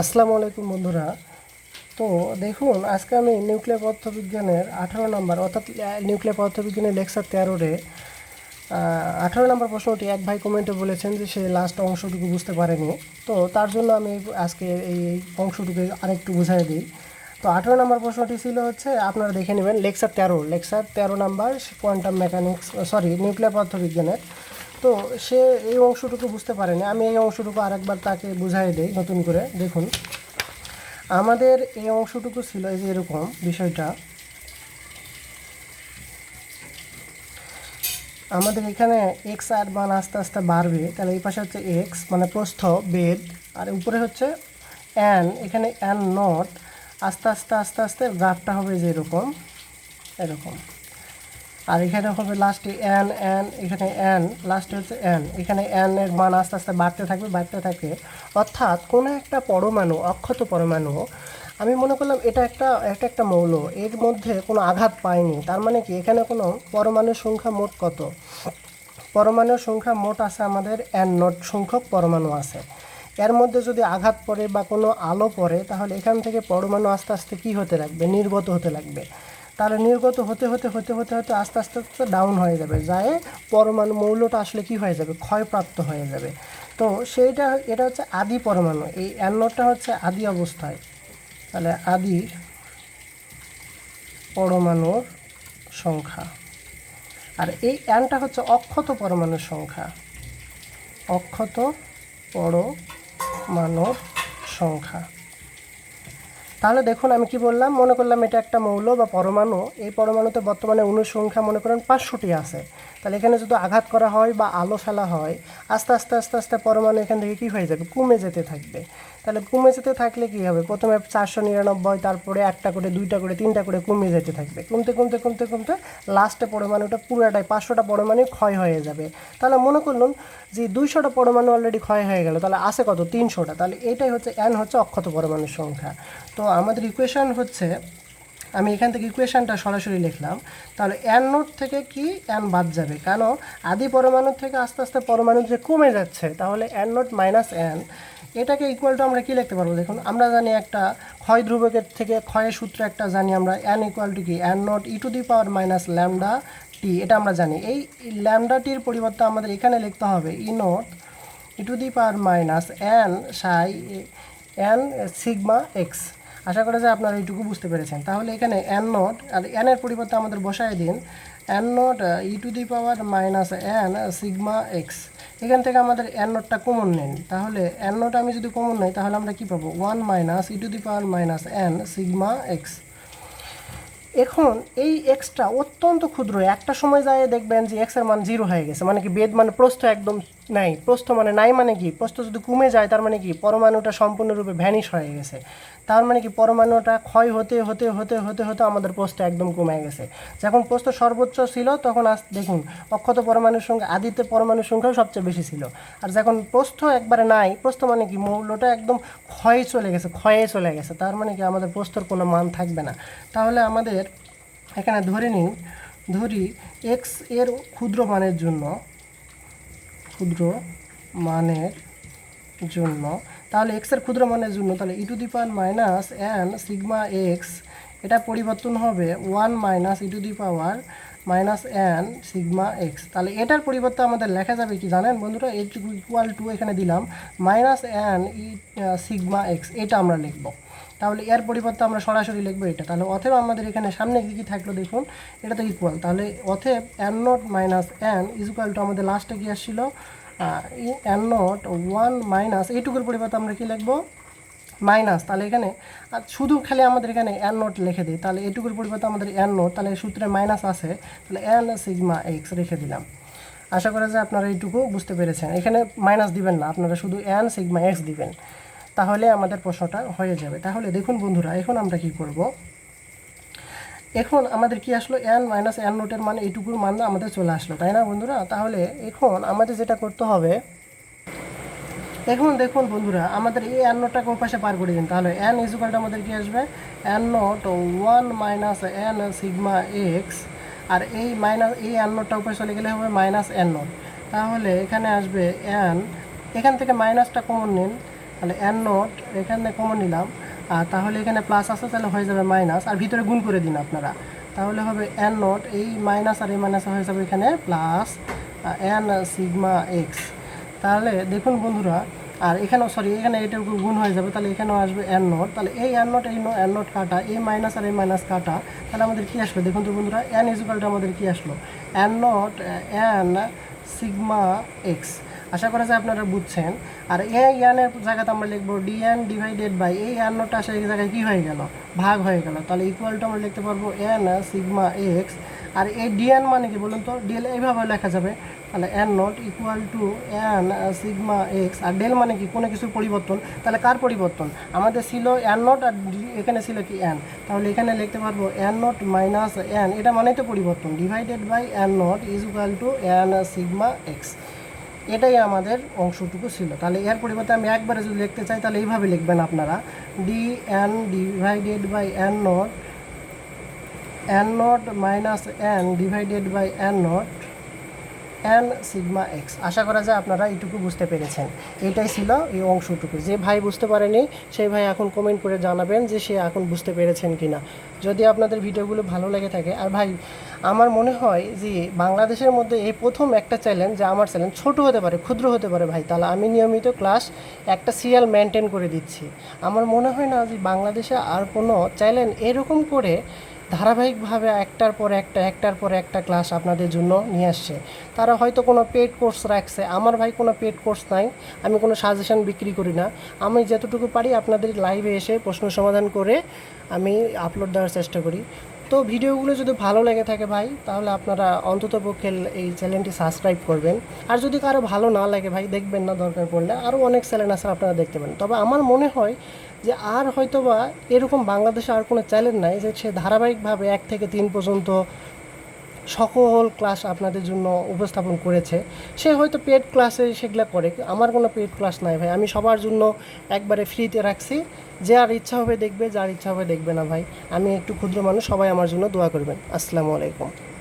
আসসালামু আলাইকুম বন্ধুরা। তো দেখুন, আজকে আমি নিউক্লিয়ার পদার্থবিজ্ঞানের আঠারো নম্বর, অর্থাৎ নিউক্লিয়ার পদার্থবিজ্ঞানের লেকচার তেরোরে আঠারো নম্বর প্রশ্নটি এক ভাই কমেন্টে বলেছেন যে সে লাস্ট অংশটুকু বুঝতে পারেনি। তো তার জন্য আমি আজকে এই অংশটুকু আরেকটু বুঝাই দিই। তো আঠারো নম্বর প্রশ্নটি ছিল হচ্ছে, আপনারা দেখে নেবেন, লেকচার তেরো লেকচার তেরো number, quantum mechanics sorry nuclear পদার্থবিজ্ঞানের। তো সে এই অংশটুকু বুঝতে পারেনি। আমি এই অংশটুকু আরেকবার তাকে বুঝাই দিই নতুন করে। দেখুন, আমাদের এই অংশটুকু ছিল এই যে এরকম বিষয়টা। আমাদের এখানে এক্স আর মান আস্তে আস্তে বাড়বে। তাহলে এই পাশে হচ্ছে এক্স মানে প্রস্থ, বেদ। আর উপরে হচ্ছে অ্যান এখানে অ্যান নট আস্তে আস্তে আস্তে আস্তে গ্রাফটা হবে যে এরকম এরকম। আর এখানে হবে লাস্টে এন এন এখানে এন লাস্টে হচ্ছে এন এখানে এন এর মান আস্তে আস্তে বাড়তে থাকবে, বাড়তে থাকে অর্থাৎ কোনো একটা পরমাণু, অক্ষত পরমাণু, আমি মনে করলাম এটা একটা একটা একটা মৌল, এর মধ্যে কোনো আঘাত পায়নি। তার মানে কি? এখানে কোনো পরমাণুর সংখ্যা মোট কত? পরমাণুর সংখ্যা মোট আছে আমাদের এন নট সংখ্যক পরমাণু আছে। এর মধ্যে যদি আঘাত পড়ে বা কোনো আলো পড়ে, তাহলে এখান থেকে পরমাণু আস্তে আস্তে কী হতে লাগবে? নির্গত হতে লাগবে। তাহলে নির্গত হতে হতে হতে হতে হতে আস্তে আস্তে আস্তে ডাউন হয়ে যাবে। যায় পরমাণু মৌলটা আসলে কি হয়ে যাবে? ক্ষয়প্রাপ্ত হয়ে যাবে। তো সেইটা, এটা হচ্ছে আদি পরমাণু। এই অ্যানোটা হচ্ছে আদি অবস্থায়। তাহলে আদি পরমাণুর সংখ্যা। আর এই অ্যানটা হচ্ছে অক্ষত পরমাণুর সংখ্যা। অক্ষত পরমাণুর সংখ্যা। তাহলে দেখুন, আমি কি বললাম? মনে করলাম এটা একটা মৌল বা পরমাণু। এই পরমাণুতে বর্তমানে অনুসংখ্যা মনে করেন পাঁচশোটি আছে। তাহলে এখানে যদি আঘাত করা হয় বা আলো ফেলা হয়, আস্তে আস্তে আস্তে আস্তে পরমাণু এখান থেকে কী হয়ে যাবে? কমে যেতে থাকবে। তাহলে কমে যেতে থাকলে কী হবে? প্রথমে চারশো নিরানব্বই, তারপরে একটা করে, দুইটা করে, তিনটা করে কমে যেতে থাকবে। কমতে কমতে কমতে কমতে লাস্টে পরমাণু ওটা পুরোটাই, পাঁচশোটা পরমাণু ক্ষয় হয়ে যাবে। তাহলে মনে করলুন যে দুইশোটা পরমাণু অলরেডি ক্ষয় হয়ে গেল, তাহলে আছে কত? তিনশোটা। তাহলে এটাই হচ্ছে অ্যান হচ্ছে অক্ষত পরমাণুর সংখ্যা। তো আমাদের ইকুয়েশন হচ্ছে আমি এখান থেকে ইকুয়েশানটা সরাসরি লিখলাম। তাহলে এন নোট থেকে কি এন বাদ যাবে? কেন? আদি পরমাণুর থেকে আস্তে আস্তে পরমাণু যে কমে যাচ্ছে, তাহলে এন নোট মাইনাস এন এটাকে ইকুয়াল টু আমরা কী লিখতে পারব? দেখুন, আমরা জানি একটা ক্ষয় ধ্রুবকের থেকে ক্ষয়ের সূত্র একটা জানি আমরা এন ইকুয়াল টু কি? N naught e to the power minus lambda t এটা আমরা জানি। এই ল্যামডা টির পরিবর্তে আমাদের এখানে লিখতে হবে e naught e to the power minus N psi N sigma x আশা করা যায় আপনারা এইটুকু বুঝতে পেরেছেন। তাহলে এখানে এন নট আর এন এর পরিবর্তে আমাদের বসায় দিন। N naught e to the power minus N sigma x এখান থেকে আমাদের এন নোটটা কমন নেন। তাহলে এন নোট আমি যদি কমন নেই, তাহলে আমরা কি পাবো? One minus e to the power minus N sigma x এখন এই এক্সটা অত্যন্ত ক্ষুদ্র। একটা সময় যায় দেখবেন যে এক্সের মান জিরো হয়ে গেছে। মানে কি, বেদ মানে প্রস্থ একদম নাই, প্রস্থ মানে নাই মানে কি? প্রস্থ যদি কমে যায়, তার মানে কি? পরমাণুটা সম্পূর্ণরূপে ভ্যানিশ হয়ে গেছে। তার মানে কি? পরমাণুটা ক্ষয় হতে হতে হতে হতে হতে আমাদের প্রস্থ একদম কমে গেছে। যখন প্রস্থ সর্বোচ্চ ছিল, তখন আজ দেখুন, অক্ষত পরমাণুর সংখ্যা আদিতে পরমাণুর সংখ্যাও সবচেয়ে বেশি ছিল। আর যখন প্রস্থ একবারে নাই, প্রস্থ মানে কি? মৌলটা একদম ক্ষয়ে চলে গেছে, ক্ষয়ে চলে গেছে। তার মানে কি? আমাদের প্রস্তর কোনো মান থাকবে না। তাহলে আমাদের এখানে ধরে নিন, ধরি এক্সের ক্ষুদ্র মানের জন্য ক্ষুদ্র মানের জন্য। তাহলে এক্সের ক্ষুদ্র মানের জন্য তাহলে e to the power minus N sigma x এটা পরিবর্তন হবে one minus e to the power minus N sigma x তাহলে এটার পরিবর্তে আমাদের লেখা যাবে কি জানেন বন্ধুরা? এইটুকু ইকুয়াল টু এখানে দিলাম minus N e sigma x এটা আমরা লিখব। তাহলে এর পরিবর্তে আমরা সরাসরি লিখব এটা। তাহলে অথবা আমাদের এখানে সামনে কি কি থাকল দেখুন, এটা তো ইকুয়াল তাহলে অথেব N naught minus N is equal to আমাদের লাস্টে কি আসছিল? এন নট ওয়ান মাইনাস এইটুকুর পরিবর্তে আমরা কি লিখব? মাইনাস তাহলে এখানে, আর শুধু খেলে আমাদের এখানে এন নোট লিখে দিই। তাহলে এইটুকুর পরিবর্তে আমাদের এন নোট তাহলে সূত্রে মাইনাস আছে। তাহলে এন সিগমা এক্স রেখে দিলাম। আশা করা যায় আপনারা এইটুকু বুঝতে পেরেছেন। এখানে মাইনাস দিবেন না, আপনারা শুধু এন সিগমা এক্স দিবেন। তাহলে আমাদের প্রশ্নটা হয়ে যাবে। তাহলে দেখুন বন্ধুরা, এখন আমরা কি করব? এখন আমাদের কি আসলো? এন মাইনাস এন নোটের মানে এইটুকুর মান আমাদের চলে আসলো, তাই না বন্ধুরা? তাহলে এখন আমাদের যেটা করতে হবে, এখন দেখুন বন্ধুরা, আমাদের এই এন নোটটাকে ওই পাশে পার করে দিন। তাহলে এন ইজুকালটা আমাদের কি আসবে? N naught one minus N sigma x আর এই মাইনাস এই এন নোটটা উপরে চলে গেলে হবে মাইনাস এন নোট তাহলে এখানে আসবে এন এখান থেকে মাইনাসটা কমন নিন। তাহলে এন নট এখানে কমন নিলাম। আর তাহলে এখানে প্লাস আছে, তাহলে হয়ে যাবে মাইনাস আর ভিতরে গুণ করে দিন আপনারা। তাহলে হবে এন নট এই মাইনাস আর এই মাইনাস হয়ে যাবে এখানে প্লাস এন সিগমা এক্স তাহলে দেখুন বন্ধুরা, আর এখানেও সরি এখানে এটা গুণ হয়ে যাবে, তাহলে এখানেও আসবে এন নোট তাহলে এই এন নোট এই এন নোট কাটা, এই মাইনাস আর এই মাইনাস কাটা, তাহলে আমাদের কী আসবে দেখুন তো বন্ধুরা এন ইজুকালটা আমাদের কী আসলো? N naught N sigma x আশা করা যায় আপনারা বুঝছেন। আর এই এনের জায়গাতে আমরা লিখব ডিএন ডিভাইডেড বাই এই এন নোটটা আসে এই জায়গায় কী হয়ে গেল? ভাগ হয়ে গেল। তাহলে ইকুয়ালটা আমরা লিখতে পারব এন সিগমা এক্স আর এই ডিএন মানে কি বলুন তো? ডিএল এইভাবে লেখা যাবে। তাহলে N naught equal to N sigma x R del মানে কি? কোনো কিছুর পরিবর্তন। তাহলে কার পরিবর্তন? আমাদের ছিল এন নট আর এখানে ছিল কি এন তাহলে এখানে লিখতে পারব এন নট মাইনাস এন এটা মানেই তো পরিবর্তন। Divided by N naught is equal to N sigma x এটাই আমাদের অংশটুকু ছিল। তাহলে এর পরিবর্তে আমি একবারে যদি লিখতে চাই, তাহলে এইভাবে লিখবেন আপনারা। D N divided by N naught N naught minus N divided by N naught N sigma x আশা করা যায় আপনারা এইটুকু বুঝতে পেরেছেন। এইটাই ছিল এই অংশটুকু। যে ভাই বুঝতে পারেনি, সেই ভাই এখন কমেন্ট করে জানাবেন যে সে এখন বুঝতে পেরেছেন কি না যদি আপনাদের ভিডিওগুলো ভালো লেগে থাকে, আর ভাই, আমার মনে হয় যে বাংলাদেশের মধ্যে এই প্রথম একটা চ্যালেঞ্জ যে আমার চ্যালেঞ্জ ছোট হতে পারে, ক্ষুদ্র হতে পারে ভাই, তাহলে আমি নিয়মিত ক্লাস একটা সিরিয়াল মেনটেন করে দিচ্ছি। আমার মনে হয় না যে বাংলাদেশে আর কোনো চ্যালেঞ্জ এরকম করে ধারাবাহিকভাবে একটার পর একটা, একটার পর একটা ক্লাস আপনাদের জন্য নিয়ে আসছে। তারা হয়তো কোনো পেড কোর্স রাখছে। আমার ভাই কোনো পেড কোর্স নাই। আমি কোনো সাজেশন বিক্রি করি না। আমি যতটুকু পারি আপনাদের লাইভে এসে প্রশ্ন সমাধান করে আমি আপলোড দেওয়ার চেষ্টা করি। তো ভিডিওগুলো যদি ভালো লেগে থাকে ভাই, তাহলে আপনারা অন্তত পক্ষে এই চ্যানেলটি সাবস্ক্রাইব করবেন। আর যদি কারও ভালো না লাগে ভাই, দেখবেন না দরকার পড়লে। আরও অনেক চ্যানেল আছে আপনারা দেখতে পারেন। তবে আমার মনে হয় যে আর হয়তোবা এরকম বাংলাদেশে আর কোনো চ্যানেল নাই যে সে ধারাবাহিকভাবে এক থেকে তিন পর্যন্ত সকল ক্লাস আপনাদের জন্য উপস্থাপন করেছে। সে হয়তো পেড ক্লাসে সেগুলো করে, আমার কোনো পেড ক্লাস নাই ভাই। আমি সবার জন্য একবারে ফ্রিতে রাখছি। যে আর ইচ্ছা হবে দেখবে, যার ইচ্ছা হবে দেখবে না ভাই। আমি একটু ক্ষুদ্র মানুষ, সবাই আমার জন্য দোয়া করবেন। আসসালামু আলাইকুম।